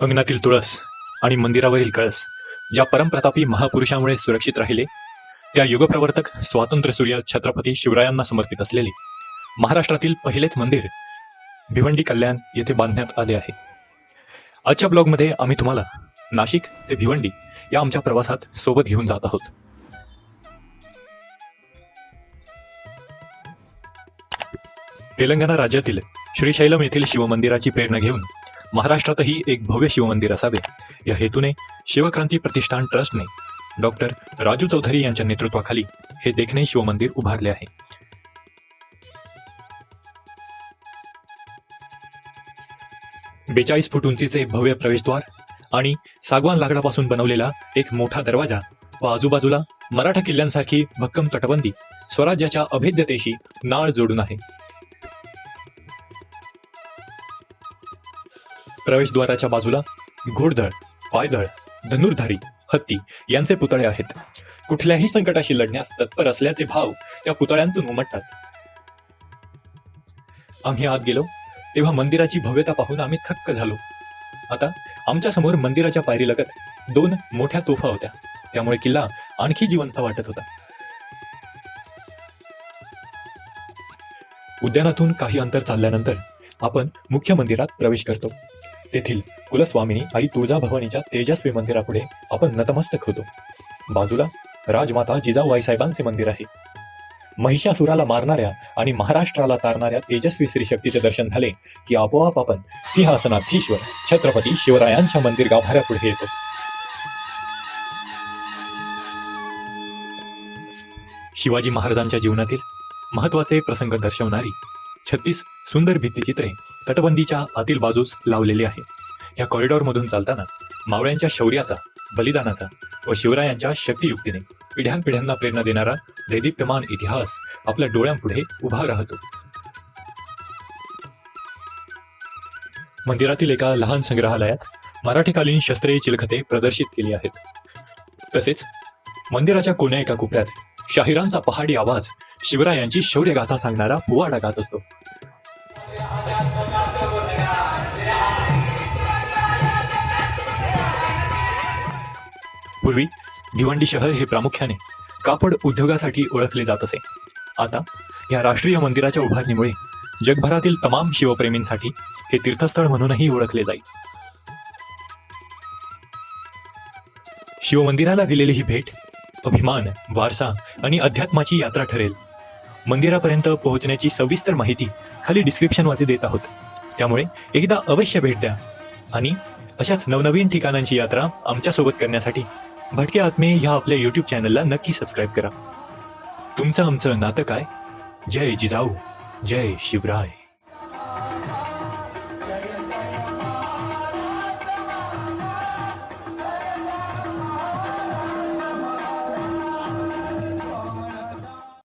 अंगणातील तुळस आणि मंदिरावरील कळस ज्या परमप्रतापी महापुरुषामुळे सुरक्षित राहिले त्या युगप्रवर्तक स्वातंत्र्य सूर्य छत्रपती शिवरायांना समर्पित असलेले महाराष्ट्रातील पहिलेच मंदिर भिवंडी कल्याण येथे बांधण्यात आले आहे. आजच्या ब्लॉगमध्ये आम्ही तुम्हाला नाशिक ते भिवंडी या आमच्या प्रवासात सोबत घेऊन जात आहोत. तेलंगणा राज्यातील श्रीशैलम येथील शिवमंदिराची प्रेरणा घेऊन महाराष्ट्रातही एक भव्य शिवमंदिर असावे. या हेतूने शिवक्रांती प्रतिष्ठान ट्रस्टने डॉक्टर राजू चौधरी यांच्या नेतृत्वाखाली हे देखणे शिवमंदिर उभारले आहे. बेचाळीस फूट उंचीचे भव्य प्रवेशद्वार आणि सागवान लाकडापासून बनवलेला एक मोठा दरवाजा व आजूबाजूला मराठा किल्ल्यांसारखी भक्कम तटबंदी स्वराज्याच्या अभेद्यतेशी नाळ जोडून आहे. प्रवेशद्वाराच्या बाजूला घोडदळ पायदळ धनुर्धारी हत्ती यांचे पुतळे आहेत. कुठल्याही संकटाशी लढण्यास तत्पर असल्याचे भाव त्या पुतळ्यांतून उमटतात. आम्ही आत गेलो तेव्हा मंदिराची भव्यता पाहून आम्ही थक्क झालो. आता आमच्यासमोर मंदिराच्या पायरीलगत दोन मोठ्या तोफा होत्या. त्यामुळे किल्ला आणखी जिवंत वाटत होता. उद्यानातून काही अंतर चालल्यानंतर आपण मुख्य मंदिरात प्रवेश करतो. तेथील कुलस्वामिनी आई तुळजाभवानीच्या तेजस्वी मंदिरापुढे आपण नतमस्तक होतो. बाजूला राजमाता जिजाऊ साहेबांचे मंदिर आहे. महिषासुराला मारणाऱ्या आणि महाराष्ट्राला तारणाऱ्या तेजस्वी श्री शक्तीचे दर्शन झाले की आपोआप आपण सिंहासनाधीश्वर छत्रपती शिवरायांच्या मंदिर गाभाऱ्यापुढे येतो. शिवाजी महाराजांच्या जीवनातील महत्त्वाचे प्रसंग दर्शवणारी छत्तीस सुंदर भित्तिचित्रे तटबंदीच्या आतील बाजूस लावलेली आहे. या कॉरिडॉरमधून चालताना मावळ्यांच्या शौर्याचा बलिदानाचा व शिवरायांच्या शक्तियुक्तीने पिढ्यानपिढ्यांना प्रेरणा देणारा देदीप्यमान इतिहास आपल्या डोळ्यांपुढे उभा राहतो. मंदिरातील एका लहान संग्रहालयात मराठीकालीन शस्त्रे चिलखते प्रदर्शित केली आहेत. तसेच मंदिराच्या कोण्या एका कुपऱ्यात शाहिरांचा पहाडी आवाज शिवरायांची शौर्यगाथा सांगणारा पोवाडा गात असतो. पूर्वी भिवंडी शहर हे प्रामुख्याने कापड उद्योगासाठी ओळखले जात असे. आता या राष्ट्रीय मंदिराच्या उभारणीमुळे जगभरातील तमाम शिवप्रेमींसाठी हे तीर्थस्थळ म्हणूनही ओळखले जाईल. शिवमंदिराला दिलेली ही भेट अभिमान वारसा आणि अध्यात्माची यात्रा ठरेल. मंदिरापर्यंत पोहोचण्याची सविस्तर माहिती खाली डिस्क्रिप्शनमध्ये देत आहोत. त्यामुळे एकदा अवश्य भेट द्या. आणि अशाच नवनवीन ठिकाणांची यात्रा आमच्यासोबत करण्यासाठी भटके आत्मे ह्या आपल्या युट्यूब चॅनलला नक्की सबस्क्राईब करा. तुमचं आमचं नातं काय? जय जिजाऊ. जय शिवराय.